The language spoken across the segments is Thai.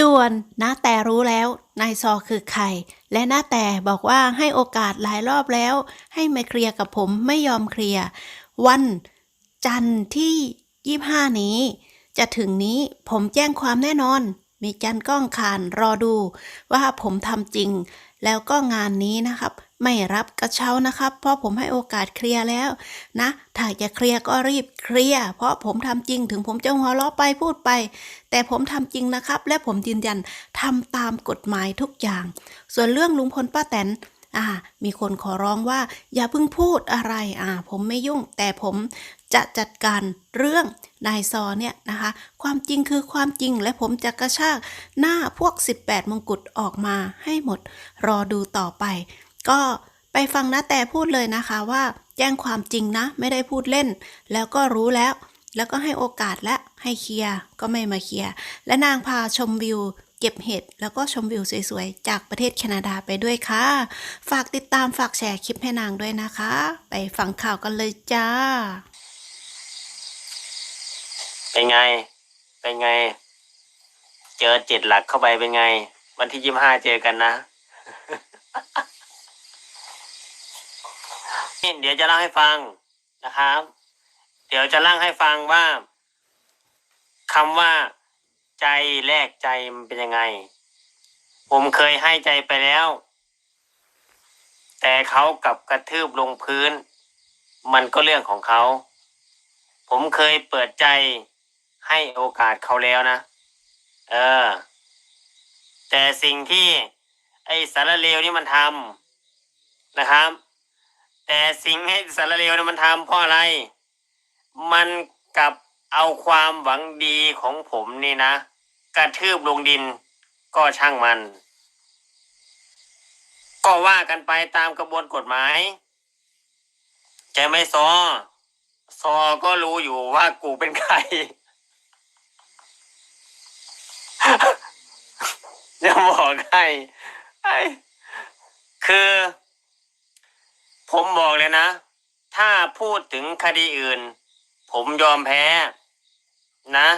ด่วนนะแต่รู้แล้วนายซอคือใคร และน้าแต่บอกว่าให้โอกาสหลายรอบแล้ว ให้มาเคลียร์กับผมไม่ยอมเคลียร์วันจันทร์ที่ 25 นี้ จะถึงนี้ผมแจ้งความแน่นอน มีจันทร์ก้องคานรอดูว่าผมทำจริง แล้วก็งานนี้นะครับ ไม่รับกระเช้านะครับ เพราะผมให้โอกาสเคลียร์แล้วนะ ถ้าจะเคลียร์ก็รีบเคลียร์เพราะผมทำจริงถึงผมจะหัวเราะไปพูดไป แต่ผมทำจริงนะครับ และผมยืนยันทำตามกฎหมายทุกอย่าง ส่วนเรื่องลุงพลป้าแตนอ่ามีคนขอร้องว่าอย่าเพิ่งพูดอะไรอ่าผมไม่ยุ่ง แต่ผมจะจัดการเรื่องนายซอเนี่ยนะคะ ความจริงคือความจริงและผมจะกระชากหน้าพวก 18 มงกุฎออกมาให้หมด รอดูต่อไป ก็ไปฟังนะแต่พูดเลยนะคะว่าแจ้งความจริงนะ ไม่ได้พูดเล่น แล้วก็รู้แล้ว แล้วก็ให้โอกาสและให้เคลียร์ก็ไม่มาเคลียร์และนางพาชมวิวเก็บเห็ดแล้วก็ชมวิวสวยๆ จากประเทศแคนาดาไปด้วยค่ะ ฝากติดตามฝากแชร์คลิปให้นางด้วยนะคะ ไปฟังข่าวกันเลยจ้า เป็นไง เป็นไง เจอเจ็ดหลักเข้าไปเป็นไง วันที่ยี่ห้าเจอกันนะ เดี๋ยวจะเล่าให้ฟังนะครับ เดี๋ยวจะเล่าให้ฟังว่าคำว่าใจแลกใจมันเป็นยังไง ผมเคยให้ใจไปแล้ว แต่เขากับกระทืบลงพื้น มันก็เรื่องของเขา ผมเคยเปิดใจให้โอกาสเขาแล้วนะ เออ แต่สิ่งที่ ไอ้สารเลวนี่มันทำนะครับ แต่สิ่งให้สารเลวนี่มันทำเพราะอะไร มันกลับเอาความหวังดีของผมนี่นะ กระทืบลงดินก็ช่างมัน ก็ว่ากันไปตามกระบวนกฎหมายแกไม่ซอ ซอก็รู้อยู่ว่ากูเป็นใครจะบอกให้ไอ้คือ ผมบอกเลยนะ ถ้าพูดถึงคดีอื่น ผมยอมแพ้นะ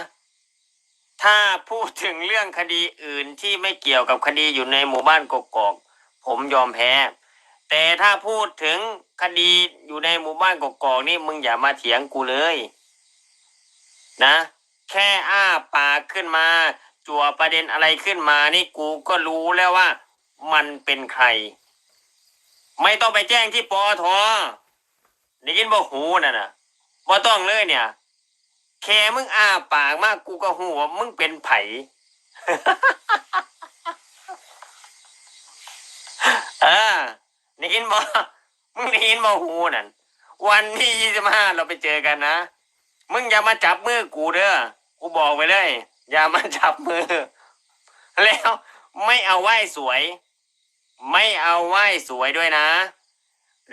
ถ้าพูดถึงเรื่องคดีอื่นที่ไม่เกี่ยวกับคดีอยู่ในหมู่บ้านกกอกผมยอมแพ้ แต่ถ้าพูดถึงคดีอยู่ในหมู่บ้านกกอกนี่มึงอย่ามาเถียงกูเลย นะ แค่อ้าปากขึ้นมา จั่วประเด็นอะไรขึ้นมานี่กูก็รู้แล้วว่ามันเป็นใคร ไม่ต้องไปแจ้งที่ปอทได้ยินบ่หูน่ะนะบ่ต้องเลยเนี่ย แค่มึงอ้าปากมากกูก็หูว่ามึงเป็นไผเออได้ยินบ่มึงได้ยินบ่หูนั่นวันที่ยี่สิบห้าเราไปเจอกันนะ มึงอย่ามาจับมือกูเด้อ กูบอกไปเลย อย่ามาจับมือ แล้วไม่เอาไหว้สวย ไม่เอาไหว้สวยด้วยนะ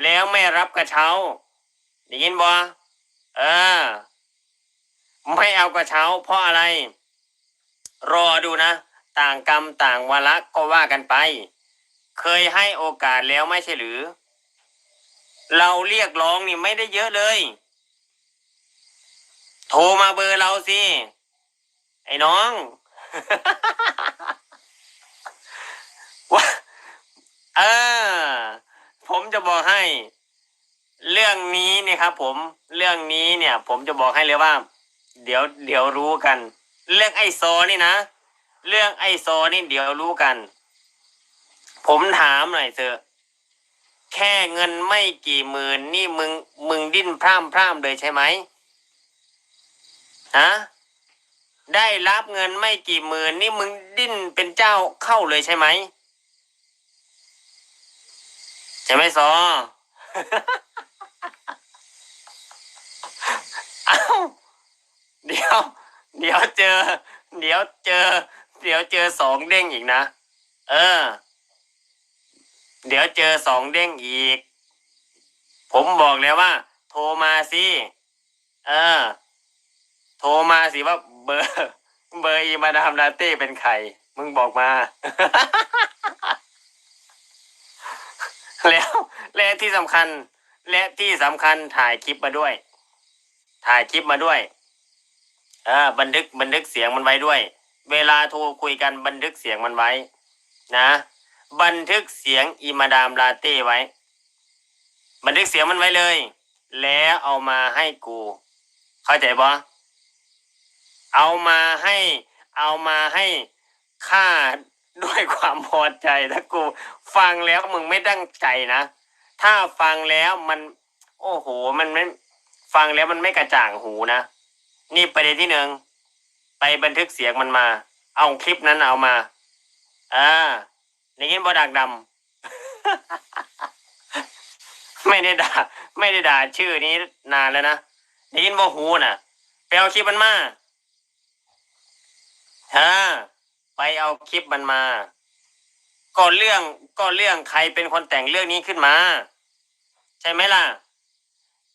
แล้วไม่รับกระเช้าได้ยินบ่เออ ไม่เอากระเช้า เพราะอะไร รอดูนะ ต่างกรรมต่างวาระก็ว่ากันไป เคยให้โอกาสแล้วไม่ใช่หรือ เราเรียกร้องนี่ไม่ได้เยอะเลย โทรมาเบอร์เราสิ ไอ้น้องว่า เออ ผมจะบอกให้ เรื่องนี้เนี่ยครับ ผมเรื่องนี้เนี่ย ผมจะบอกให้เลยว่า เดี๋ยวเดี๋ยวรู้กัน เรื่องไอโซนี่นะเรื่องไอโซนี่เดี๋ยวรู้กัน ผมถามหน่อยเถอะแค่เงินไม่กี่หมื่นนี่มึงมึงดิ้นพร่ำพร่ำเลยใช่ไหมฮะได้รับเงินไม่กี่หมื่นนี่มึงดิ้นเป็นเจ้าเข้าเลยใช่ไหม ใช่ไหมซอเอ้าเดี๋ยว เดี๋ยวเจอ เดี๋ยวเจอ เดี๋ยวเจอสองเด้งอีกนะ เออ เดี๋ยวเจอสองเด้งอีก ผมบอกแล้วว่า โทรมาสิเออ โทรมาสิว่าเบอร์ เบอร์อีมาดามลาเต้เป็นใคร มึงบอกมา แล้วและที่สำคัญ และที่สำคัญถ่ายคลิปมาด้วย ถ่ายคลิปมาด้วยเออบันทึกบันทึกเสียงมันไว้ด้วย เวลาโทรคุยกันบันทึกเสียงมันไว้ นะ บันทึกเสียงอีมาดามลาเต้ไว้ บันทึกเสียงมันไว้เลย แล้วเอามาให้กู เข้าใจปะเอามาให้ เอามาให้ค่า ด้วยความพอใจถ้ากู ฟังแล้วมึงไม่ตั้งใจนะ ถ้าฟังแล้วมัน โอ้โห มันไม่ฟังแล้วมันไม่กระจ่างหูนะ นี่ประเด็นที่หนึ่งไปบันทึกเสียงมันมา เอาคลิปนั้นเอามาอ่าในยินบอดักดำไม่ได้ด่า ไม่ได้ด่าชื่อนี้นานแล้วนะได้ยินบอหูน่ะไปเอาคลิปมันมาฮะ ไปเอาคลิปมันมา ก็เรื่องก็เรื่องใครเป็นคนแต่งเรื่องนี้ขึ้นมา ใช่ไหมล่ะ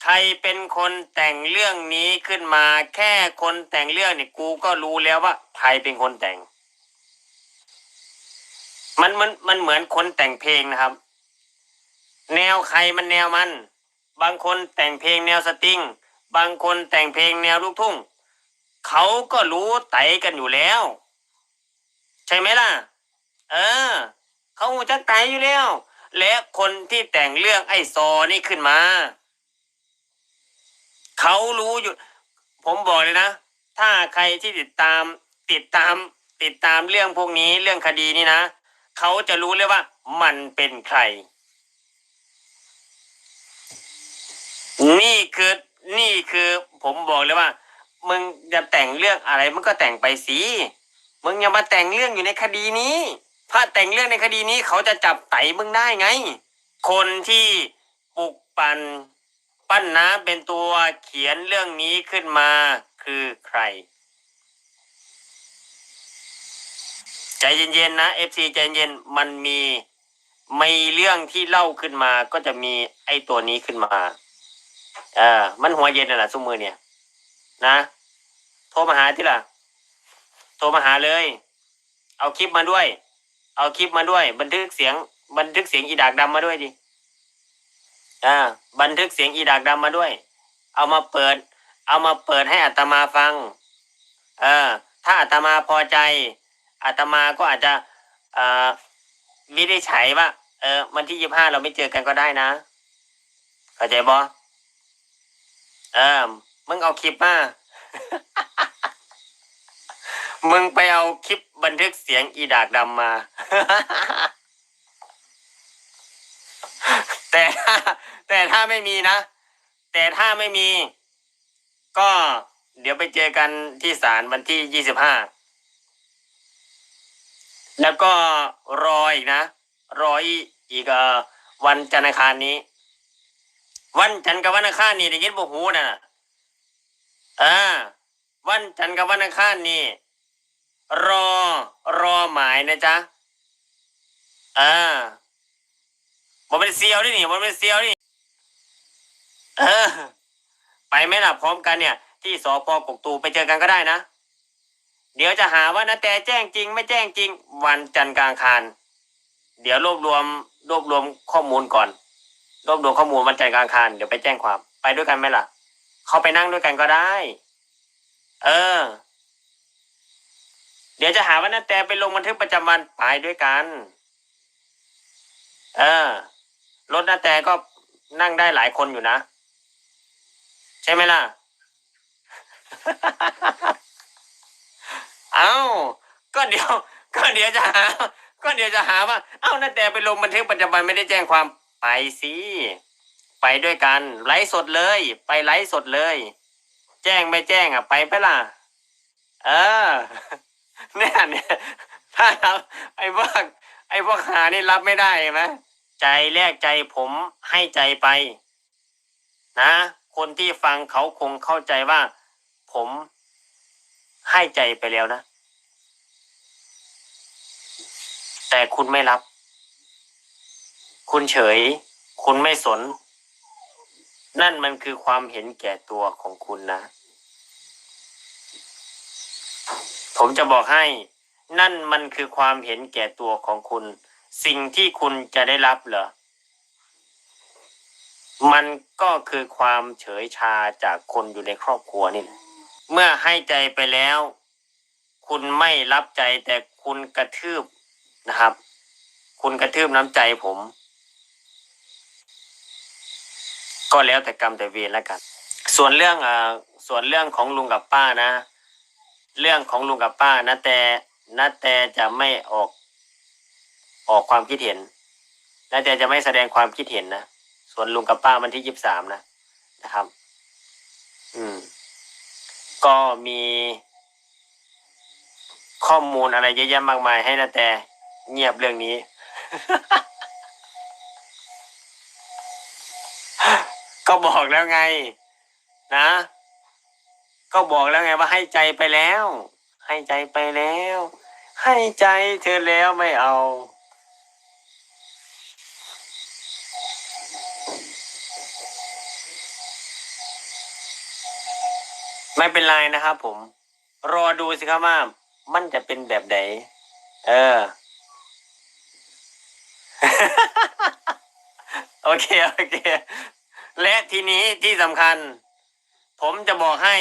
ใครเป็นคนแต่งเรื่องนี้ขึ้นมา แค่คนแต่งเรื่องเนี่ยกูก็รู้แล้วว่าใครเป็นคนแต่ง มันมันมันเหมือนคนแต่งเพลงนะครับ แนวใครมันแนวมัน บางคนแต่งเพลงแนวสตริง บางคนแต่งเพลงแนวลูกทุ่งเขาก็รู้ไตกันอยู่แล้ว ใช่ไหมล่ะ เออ เขาหูจักไตอยู่แล้ว และคนที่แต่งเรื่องไอ้ซอนี่ขึ้นมา เขารู้อยู่ ผมบอกเลยนะ ถ้าใครที่ติดตาม ติดตาม ติดตามเรื่องพวกนี้เรื่องคดีนี้นะ เขาจะรู้เลยว่า มันเป็นใคร นี่คือ นี่คือ ผมบอกเลยว่า มึงจะแต่งเรื่องอะไร มึงก็แต่งไปสิ มึงอย่ามาแต่งเรื่องอยู่ในคดีนี้ ถ้าแต่งเรื่องในคดีนี้เขาจะจับไตมึงได้ไง คนที่ปลุกปั่นปั้นน้ำเป็นตัวเขียนเรื่องนี้ขึ้นมาคือใคร ใจเย็นๆนะ FC ใจเย็นมันมีมีเรื่องที่เล่าขึ้นมาก็จะมีไอ้ตัวนี้ขึ้นมาเออมันหัวเย็นน่ะแหละซุมือเนี่ย นะ โทรมาหาที่ล่ะ ทรมาหาเลย เอาคลิปมาด้วย เอาคลิปมาด้วย บันทึกเสียง บันทึกเสียงอีดากดำมาด้วยดิอ่าบันทึกเสียงอีดากดำมาด้วย เอามาเปิด เอามาเปิดให้อัตมาฟังเออถ้าอัตมาพอใจอัตมาก็อาจจะเอ่อวินิจฉัยว่า เออวันที่ยี่ห้าเราไม่เจอกันก็ได้นะเข้าใจบอเออมึงเอาคลิปมา มึงไปเอาคลิปบันทึกเสียงอีดากดำมา แต่ถ้าแต่ถ้าไม่มีนะ แต่ถ้าไม่มี ก็เดี๋ยวไปเจอกันที่ศาลวันที่ยี่สิบห้า แล้วก็รออีกนะ รออีกอีกวันจันทร์อังคารนี้ วันจันทร์กับวันอังคารนี่ได้ยินบ่หูนะอ่าวันจันทร์กับวันอังคารนี่ รอ รอหมายนะจ๊ะอ่าบ่เป็นเซียวดินี่บ่เป็นเซียวดิเออไปไหมล่ะพร้อมกันเนี่ย ที่สพกกตูไปเจอกันก็ได้นะ เดี๋ยวจะหาว่านะแต่แจ้งจริง ไม่แจ้งจริง วันจันทร์กลางคารเดี๋ยวรวบรวมรวบรวมข้อมูลก่อน รวบรวมข้อมูลวันจันทร์กลางคารเดี๋ยวไปแจ้งความ ไปด้วยกันไหมล่ะ เขาไปนั่งด้วยกันก็ได้ เออ เดี๋ยวจะหาว่านาแต่ไปลงบันทึกประจำวันไปด้วยกัน เออรถนาแต่ก็นั่งได้หลายคนอยู่นะ ใช่ไหมล่ะ เอ้า ก็เดี๋ยว ก็เดี๋ยวจะหา ก็เดี๋ยวจะหาว่า เอ้านาแต่ไปลงบันทึกประจำวันไม่ได้แจ้งความไปสิไปด้วยกัน ไลฟ์สดเลย ไปไลฟ์สดเลย แจ้งไม่แจ้งอะ ไปไปล่ะ เออ เนี่ยเนี่ยถ้ารับไอ้พวกไอ้พวกหานี่รับไม่ได้ไหมใจแลกใจผมให้ใจไป นะ คนที่ฟังเขาคงเข้าใจว่า ผมให้ใจไปแล้วนะ แต่คุณไม่รับ คุณเฉย คุณไม่สน นั่นมันคือความเห็นแก่ตัวของคุณนะ ผมจะบอกให้ นั่นมันคือความเห็นแก่ตัวของคุณ สิ่งที่คุณจะได้รับเหรอ มันก็คือความเฉยชาจากคนอยู่ในครอบครัวนี่ เมื่อให้ใจไปแล้ว คุณไม่รับใจแต่คุณกระทืบนะครับ คุณกระทืบน้ำใจผม ก็แล้วแต่กรรมแต่เวรแล้วกัน ส่วนเรื่องอ่าส่วนเรื่องของลุงกับป้านะ เรื่องของลุงกับป้านะแต่นะแต่จะไม่ออก ออกความคิดเห็นนะแต่จะไม่แสดงความคิดเห็นนะส่วนลุงกับป้าวันที่ยี่สิบสามนะนะครับ อืม ก็มีข้อมูลอะไรเยอะแยะมากมายให้นะแต่เงียบเรื่องนี้ ก็บอกแล้วไง นะ ก็บอกแล้วไงว่าให้ใจไปแล้ว ให้ใจไปแล้ว ให้ใจเธอแล้วไม่เอา ไม่เป็นไรนะครับผม รอดูสิครับว่า มันจะเป็นแบบไหน เออ โอเค โอเค และทีนี้ที่สำคัญ ผมจะบอกให้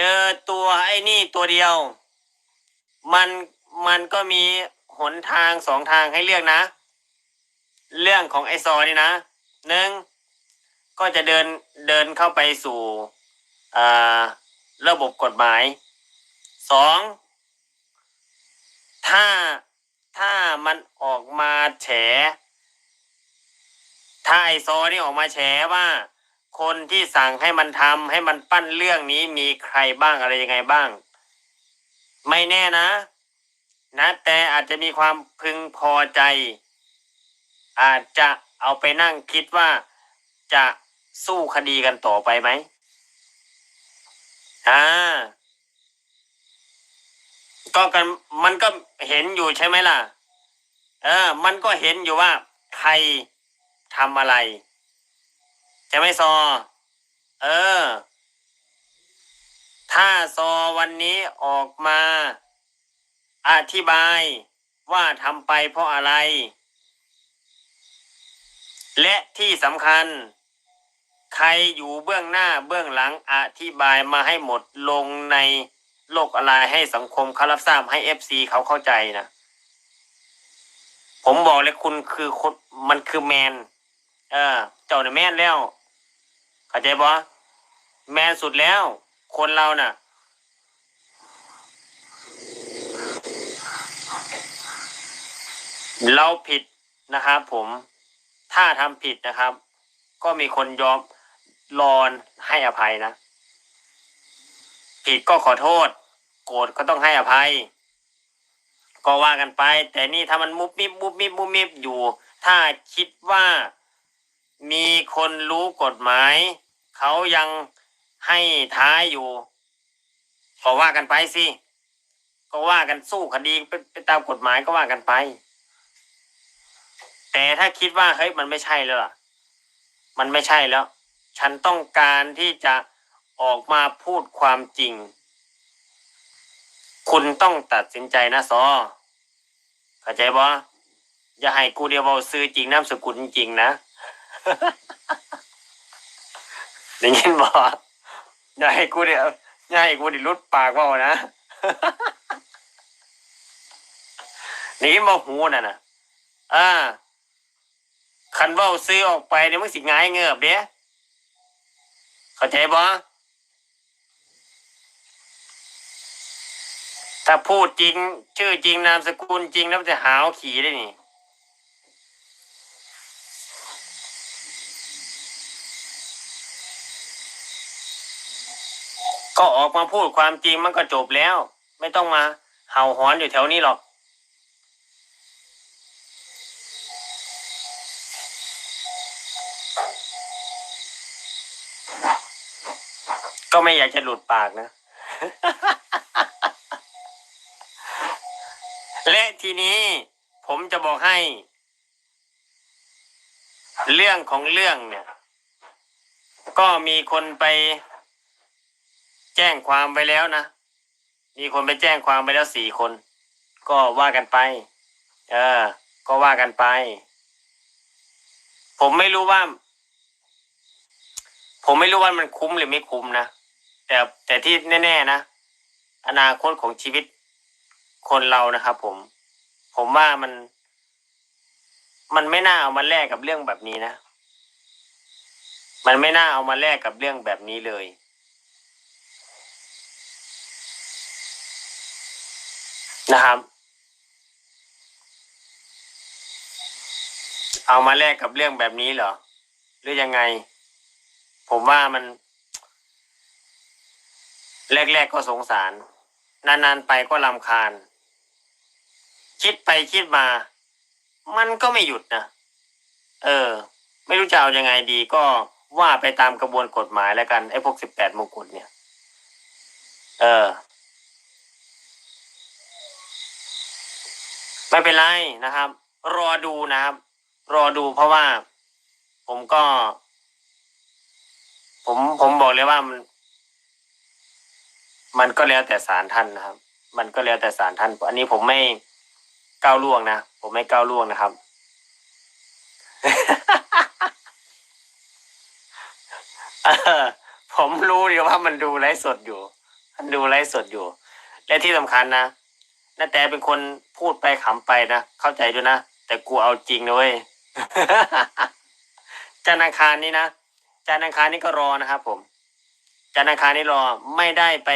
เจอตัวไอ้นี่ตัวเดียว มันมันก็มีหนทางสองทางให้เลือกนะ เรื่องของไอซอนี่นะหนึ่งก็จะเดินเดินเข้าไปสู่ระบบกฎหมายสองถ้าถ้ามันออกมาแฉถ้าไอซอนี่ออกมาแฉว่า คนที่สั่งให้มันทำให้มันปั้นเรื่องนี้มีใครบ้างอะไรยังไงบ้าง ไม่แน่นะ นะแต่อาจจะมีความพึงพอใจ อาจจะเอาไปนั่งคิดว่าจะสู้คดีกันต่อไปไหมอ่าก็กันมันก็เห็นอยู่ใช่ไหมล่ะ เออ มันก็เห็นอยู่ว่าใครทำอะไร จะไม่ซอ เออ ถ้าซอวันนี้ออกมา อธิบายว่าทำไปเพราะอะไร และที่สำคัญ ใครอยู่เบื้องหน้าเบื้องหลังอธิบายมาให้หมดลงในโลกออนไลน์ให้สังคมเขารับทราบให้เอฟซีเขาเข้าใจนะ ผมบอกเลยคุณคือคนมันคือแมน เออ เจ้าเนี่ยแมนแล้ว เข้าใจปะแมนสุดแล้ว คนเราน่ะ เราผิดนะครับผมถ้าทำผิดนะครับ ก็มีคนยอมรอนให้อภัยนะ ผิดก็ขอโทษ โกรธก็ต้องให้อภัย ก็ว่ากันไป แต่นี่ถ้ามันมุบมิบมุบมิบมุบมิบอยู่ ถ้าคิดว่า มีคนรู้กฎหมาย เขายังให้ท้ายอยู่ก็ว่ากันไปสิก็ว่ากันสู้คดีไปตามกฎหมายก็ว่ากันไป แต่ถ้าคิดว่าเฮ้ยมันไม่ใช่แล้วล่ะ มันไม่ใช่แล้ว ฉันต้องการที่จะออกมาพูดความจริง คุณต้องตัดสินใจนะซอเข้าใจบ่อย่าให้กูเดียวเบาซื้อจริงน้ำสกุลจริงนะ ได้ยินบ่อย่าให้กูเดียวอย่าให้กูไดิรุดปากเว่านะได้ยินบ่หูน่ะนะอ่าคันเบ้าซื้อออกไปเนี่ยมันสิง่ายเงือบเด้เข้าใจบ่ถ้าพูดจริง ชื่อจริงนามสกุลจริงแล้วมันจะหาวขี่ได้นี่ ก็ออกมาพูดความจริงมันก็จบแล้ว ไม่ต้องมาเห่าหอนอยู่แถวนี้หรอกก็ไม่อยากจะหลุดปากนะ และทีนี้ผมจะบอกให้ เรื่องของเรื่องเนี่ย ก็มีคนไป แจ้งความไปแล้วนะ มีคนไปแจ้งความไปแล้วสี่คน ก็ว่ากันไป เออ ก็ว่ากันไป ผมไม่รู้ว่า ผมไม่รู้ว่ามันคุ้มหรือไม่คุ้มนะ แต่แต่ที่แน่ ๆ นะ อนาคตของชีวิตคนเรานะครับผม ผมว่ามัน มันไม่น่าเอามาแลกกับเรื่องแบบนี้นะ มันไม่น่าเอามาแลกกับเรื่องแบบนี้เลย นะครับ เอามาแลกกับเรื่องแบบนี้เหรอ หรือยังไง ผมว่ามัน แรกๆก็สงสาร นานๆไปก็ลำคาญ คิดไปคิดมา มันก็ไม่หยุดนะเออ ไม่รู้จะเอายังไงดีก็ว่าไปตามกระบวนกฎหมายแล้วกัน ไอ้พวกสิบแปดมงกุฎเนี่ย เออ ไม่เป็นไรนะครับ รอดูนะครับ รอดูเพราะว่าผมก็ ผมผมบอกเลยว่ามันมันก็แล้วแต่ศาลท่านนะครับ มันก็แล้วแต่ศาลท่าน อันนี้ผมไม่ก้าวล่วงนะ ผมไม่ก้าวล่วงนะครับ ผมรู้ดีว่ามันดูไลฟ์สดอยู่ มันดูไลฟ์สดอยู่ และที่สำคัญนะ นาแต่เป็นคนพูดไปขำไปนะ เข้าใจด้วยนะ แต่กูเอาจริงนะเว้ยจันทร์อังคารนี้นะจันทร์อังคารนี้ก็รอนะครับผมจันทร์อังคารนี้รอไม่ได้ไป